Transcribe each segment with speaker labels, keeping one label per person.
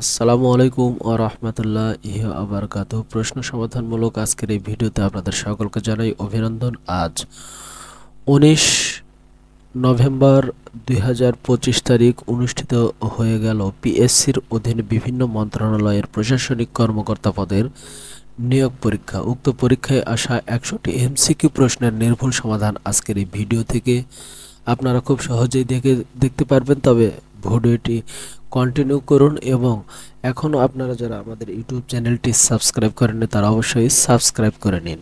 Speaker 1: আসসালামু আলাইকুম ও রহমতুল্লাহ ইহ আবরকাত প্রশ্ন সমাধানমূলক আজকের এই ভিডিওতে আপনাদের সকলকে জানাই অভিনন্দন। আজ উনিশ নভেম্বর দুই হাজার পঁচিশ তারিখ অনুষ্ঠিত হয়ে গেল পিএসসির অধীনে বিভিন্ন মন্ত্রণালয়ের প্রশাসনিক কর্মকর্তা পদের নিয়োগ পরীক্ষা। উক্ত পরীক্ষায় আসা একশোটি এমসিকিউ প্রশ্নের নির্ভুল সমাধান আজকের এই ভিডিও থেকে আপনারা খুব সহজেই দেখে দেখতে পারবেন। তবে ভিডিওটি কন্টিনিউ করুন এবং এখনও আপনারা যারা আমাদের ইউটিউব চ্যানেলটি সাবস্ক্রাইব করেননি, তারা অবশ্যই সাবস্ক্রাইব করে নিন।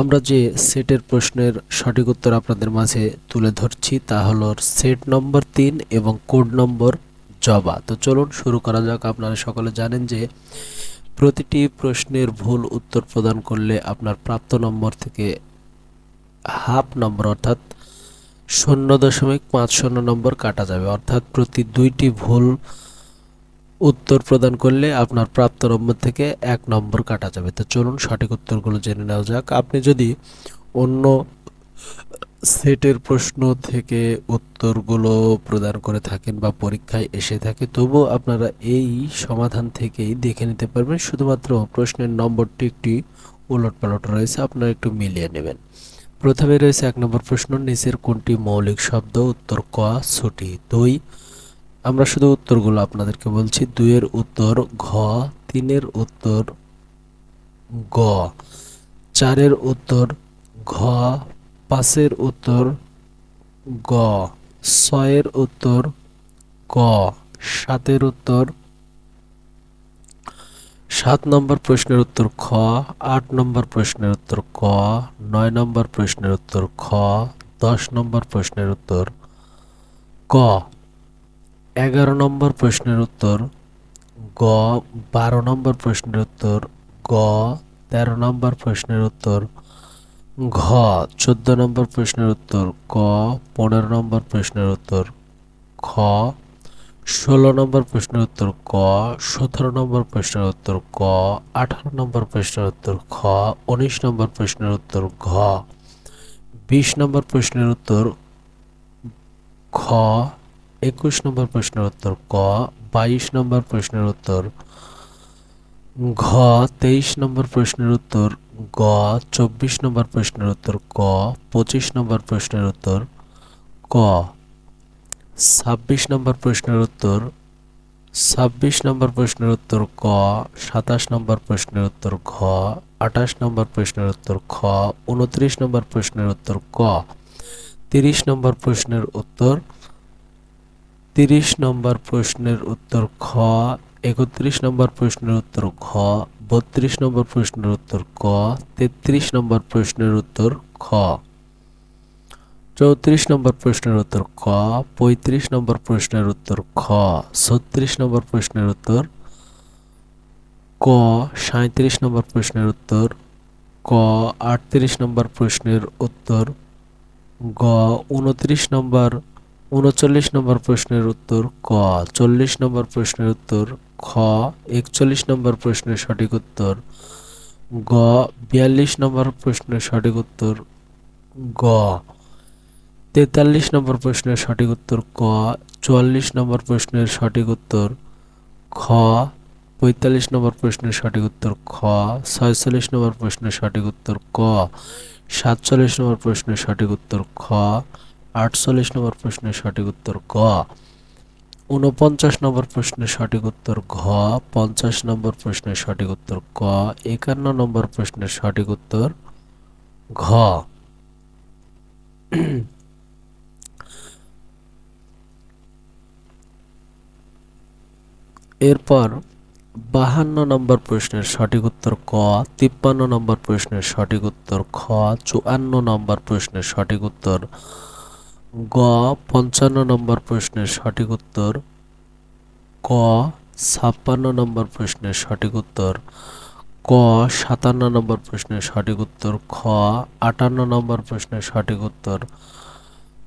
Speaker 1: আমরা যে সেটের প্রশ্নের সঠিক উত্তর আপনাদের মাঝে তুলে ধরছি তা হলো সেট নম্বর তিন এবং কোড নম্বর জবা। তো চলুন শুরু করা যাক। আপনারা সকলে জানেন যে প্রতিটি প্রশ্নের ভুল উত্তর প্রদান করলে আপনার প্রাপ্ত নম্বর থেকে হাফ নম্বর অর্থাৎ শূন্য দশমিক পাঁচ শূন্য নম্বর কাটা যাবে। অর্থাৎ প্রতি দুইটি ভুল উত্তর প্রদান করলে আপনার প্রাপ্ত নম্বর থেকে এক নম্বর কাটা যাবে। তো চলুন সঠিক উত্তরগুলো জেনে নেওয়া যাক। আপনি যদি অন্য সেটের প্রশ্ন থেকে উত্তরগুলো প্রদান করে থাকেন বা পরীক্ষায় এসে থাকে, তবুও আপনারা এই সমাধান থেকেই দেখে নিতে পারবেন। শুধুমাত্র প্রশ্নের নম্বরটি একটি উলট পালট রয়েছে, আপনারা একটু মিলিয়ে নেবেন। প্রথমে রয়েছে এক নম্বর প্রশ্ন, নিচের কোনটি মৌলিক শব্দ? উত্তর ক, ছুটি দুই। আমরা শুধু উত্তরগুলো আপনাদেরকে বলছি। দুইয়ের উত্তর ঘ, তিনের উত্তর গ, চারের উত্তর ঘ, পাঁচের উত্তর গ, ছয়ের উত্তর ক, সাতের উত্তর সাত নম্বর প্রশ্নের উত্তর খ, আট নম্বর প্রশ্নের উত্তর ক, নয় নম্বর প্রশ্নের উত্তর খ, দশ নম্বর প্রশ্নের উত্তর ক। এগারো নম্বর প্রশ্নের উত্তর গ বারো নম্বর প্রশ্নের উত্তর গ তেরো নম্বর প্রশ্নের উত্তর ঘ চোদ্দ নম্বর প্রশ্নের উত্তর ক পনেরো নম্বর প্রশ্নের উত্তর খ ষোলো নম্বর প্রশ্নের উত্তর ক সতেরো নম্বর প্রশ্নের উত্তর ক আঠারো নম্বর প্রশ্নের উত্তর খ উনিশ নম্বর প্রশ্নের উত্তর ঘ বিশ নম্বর প্রশ্নের উত্তর খ একুশ নম্বর প্রশ্নের উত্তর ক বাইশ নম্বর প্রশ্নের উত্তর ঘ তেইশ নম্বর প্রশ্নের উত্তর গ চব্বিশ নম্বর প্রশ্নের উত্তর ক পঁচিশ নম্বর প্রশ্নের উত্তর ক ছাব্বিশ নম্বর প্রশ্নের উত্তর ছাব্বিশ নম্বর প্রশ্নের উত্তর ক সাতাশ নম্বর প্রশ্নের উত্তর ঘ আঠাশ নম্বর প্রশ্নের উত্তর খ উনত্রিশ নম্বর প্রশ্নের উত্তর ক তিরিশ নম্বর প্রশ্নের উত্তর তিরিশ নম্বর প্রশ্নের উত্তর খ, একত্রিশ নম্বর প্রশ্নের উত্তর ঘ বত্রিশ নম্বর প্রশ্নের উত্তর ক, তেত্রিশ নম্বর প্রশ্নের উত্তর খ। চৌত্রিশ নম্বর প্রশ্নের উত্তর ক, পঁয়ত্রিশ নম্বর প্রশ্নের উত্তর খ, ছত্রিশ নম্বর প্রশ্নের উত্তর ক সাঁত্রিশ নম্বর প্রশ্নের উত্তর ক, আটত্রিশ নম্বর প্রশ্নের উত্তর গ, উনত্রিশ নম্বর উনচল্লিশ নম্বর প্রশ্নের উত্তর ক, চল্লিশ নম্বর প্রশ্নের উত্তর খ, একচল্লিশ নম্বর প্রশ্নের সঠিক উত্তর গ, বিয়াল্লিশ নম্বর প্রশ্নের সঠিক উত্তর গ, তেতাল্লিশ নম্বর প্রশ্নের সঠিক উত্তর ক, চুয়াল্লিশ নম্বর প্রশ্নের সঠিক উত্তর খ, পঁয়তাল্লিশ নম্বর প্রশ্নের সঠিক উত্তর খ, ছয়চল্লিশ নম্বর প্রশ্নের সঠিক উত্তর ক, সাতচল্লিশ নম্বর প্রশ্নের সঠিক উত্তর খ আটচল্লিশ নম্বর প্রশ্নের সঠিক উত্তর গ। উনপঞ্চাশ নম্বর প্রশ্নের সঠিক উত্তর ঘ। পঞ্চাশ নম্বর প্রশ্নের সঠিক উত্তর ক। একান্ন নম্বর প্রশ্নের সঠিক উত্তর ঘ। এরপর বাহান্ন নম্বর প্রশ্নের সঠিক উত্তর ক। তিপ্পান্ন নম্বর প্রশ্নের সঠিক উত্তর খ। চুয়ান্ন নম্বর প্রশ্নের সঠিক উত্তর গ, পঞ্চান্ন নম্বর প্রশ্নের সঠিক উত্তর। ক, ছাপ্পান্ন নম্বর প্রশ্নের সঠিক উত্তর। ক, সাতান্ন নম্বর প্রশ্নের সঠিক উত্তর। খ, আটান্ন নম্বর প্রশ্নের সঠিক উত্তর।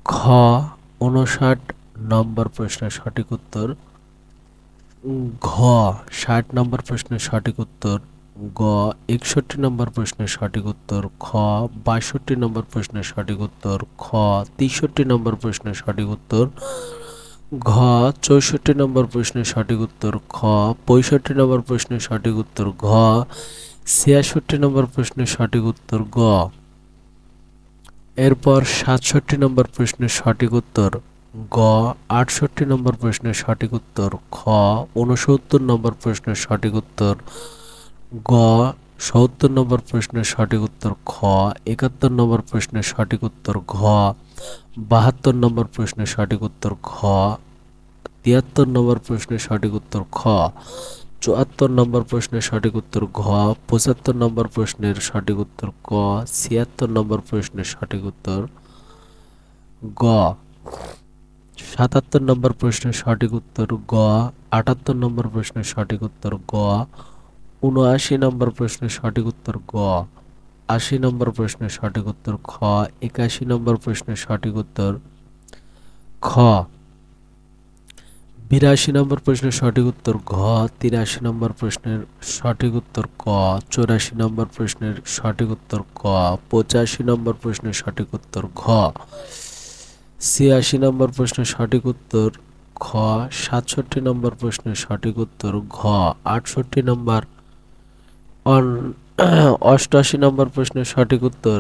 Speaker 1: খ, উনষাট নম্বর প্রশ্নের সঠিক উত্তর। ঘ, ষাট নম্বর প্রশ্নের সঠিক উত্তর। গ, একষট্টি নম্বর প্রশ্নের সঠিক উত্তর, খ বাষট্টি নম্বর প্রশ্নের সঠিক উত্তর, খ, তেষট্টি নম্বর প্রশ্নের সঠিক উত্তর, ঘ, চৌষট্টি নম্বর প্রশ্নের সঠিক উত্তর, খ, পঁয়ষট্টি নম্বর প্রশ্নের সঠিক উত্তর, ঘ, ছিয়াষট্টি নম্বর প্রশ্নের সঠিক উত্তর, গ। এরপর সাতষট্টি নম্বর প্রশ্নের সঠিক উত্তর, গ, আটষট্টি নম্বর প্রশ্নের সঠিক উত্তর, খ উনসত্তর নম্বর প্রশ্নের সঠিক উত্তর গ, সত্তর নম্বর প্রশ্নের সঠিক উত্তর খ, একাত্তর নম্বর প্রশ্নের সঠিক উত্তর ঘ, বাহাত্তর নম্বর প্রশ্নের সঠিক উত্তর খ তিয়াত্তর নম্বর প্রশ্নের সঠিক উত্তর খ, চুয়াত্তর নম্বর প্রশ্নের সঠিক উত্তর ঘ, পঁচাত্তর নম্বর প্রশ্নের সঠিক উত্তর ক, ছিয়াত্তর নম্বর প্রশ্নের সঠিক উত্তর গ, সাতাত্তর নম্বর প্রশ্নের সঠিক উত্তর গ, আটাত্তর নম্বর প্রশ্নের সঠিক উত্তর গ উনআশি নম্বর প্রশ্নের সঠিক উত্তর গ, আশি নম্বর প্রশ্নের সঠিক উত্তর খ, একাশি নম্বর প্রশ্নের সঠিক উত্তর খ। বিরাশি নম্বর প্রশ্নের সঠিক উত্তর ঘ, তিরাশি নম্বর প্রশ্নের সঠিক উত্তর ক, চৌরাশি নম্বর প্রশ্নের সঠিক উত্তর ক, পঁচাশি নম্বর প্রশ্নের সঠিক উত্তর ঘ। ছিয়াশি নম্বর প্রশ্নের সঠিক উত্তর খ, সাতষট্টি নম্বর প্রশ্নের সঠিক উত্তর ঘ, আটষট্টি নম্বর অষ্টআশি নম্বর প্রশ্নের সঠিক উত্তর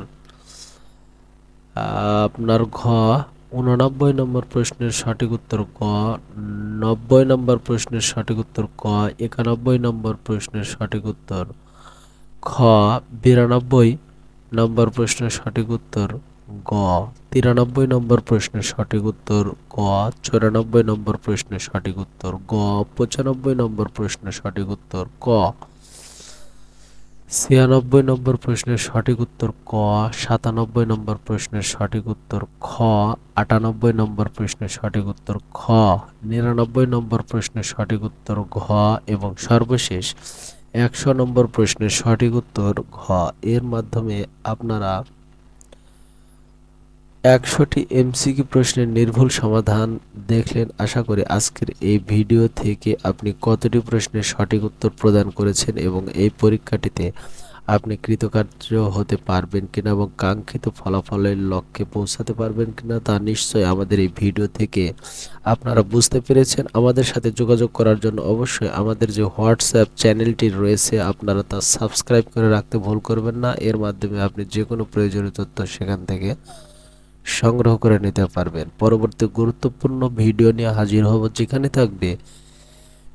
Speaker 1: আপনার ঘ উননব্বই নম্বর প্রশ্নের সঠিক উত্তর ক, নব্বই নম্বর প্রশ্নের সঠিক উত্তর ক, একানব্বই নম্বর প্রশ্নের সঠিক উত্তর খ, বিরানব্বই নম্বর প্রশ্নের সঠিক উত্তর গ, তিরানব্বই নম্বর প্রশ্নের সঠিক উত্তর ক, চুরানব্বই নম্বর প্রশ্নের সঠিক উত্তর গ, পঁচানব্বই নম্বর প্রশ্নের সঠিক উত্তর ক। ছিয়ানব্বই নম্বর প্রশ্নের সঠিক উত্তর ক, সাতানব্বই নম্বর প্রশ্নের সঠিক উত্তর খ, আটানব্বই নম্বর প্রশ্নের সঠিক উত্তর খ, নিরানব্বই নম্বর প্রশ্নের সঠিক উত্তর ঘ এবং সর্বশেষ একশো নম্বর প্রশ্নের সঠিক উত্তর ঘ। এর মাধ্যমে আপনারা একশোটি এমসিকিউ প্রশ্নের নির্ভুল সমাধান দেখলেন। আশা করি আজকের এই ভিডিও থেকে আপনি কতটি প্রশ্নের সঠিক উত্তর প্রদান করেছেন এবং এই পরীক্ষাটিতে আপনি কৃতকার্য হতে পারবেন কিনা এবং কাঙ্ক্ষিত ফলাফলের লক্ষ্যে পৌঁছাতে পারবেন কিনা তা নিশ্চয়ই আমাদের এই ভিডিও থেকে আপনারা বুঝতে পেরেছেন। আমাদের সাথে যোগাযোগ করার জন্য অবশ্যই আমাদের যে হোয়াটসঅ্যাপ চ্যানেলটি রয়েছে, আপনারা তা সাবস্ক্রাইব করে রাখতে ভুল করবেন না। এর মাধ্যমে আপনি যে কোনো প্রয়োজনীয় তথ্য সেখান থেকে সংগ্রহ করে নিতে পারবেন। পরবর্তী গুরুত্বপূর্ণ ভিডিও নিয়ে হাজির হব যেখানে থাকবে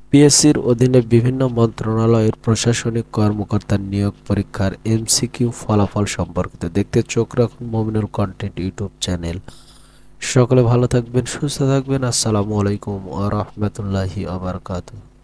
Speaker 1: পিএসসির অধীনে বিভিন্ন মন্ত্রণালয়ের প্রশাসনিক কর্মকর্তার নিয়োগ পরীক্ষার এমসিকিউ ফলাফল সম্পর্কিত। দেখতে চোখ রাখুন মমিনুল কন্টেন্ট ইউটিউব চ্যানেল। সকলে ভালো থাকবেন, সুস্থ থাকবেন। আসসালামু আলাইকুম আ রহমতুল্লাহি আবরকাতুহ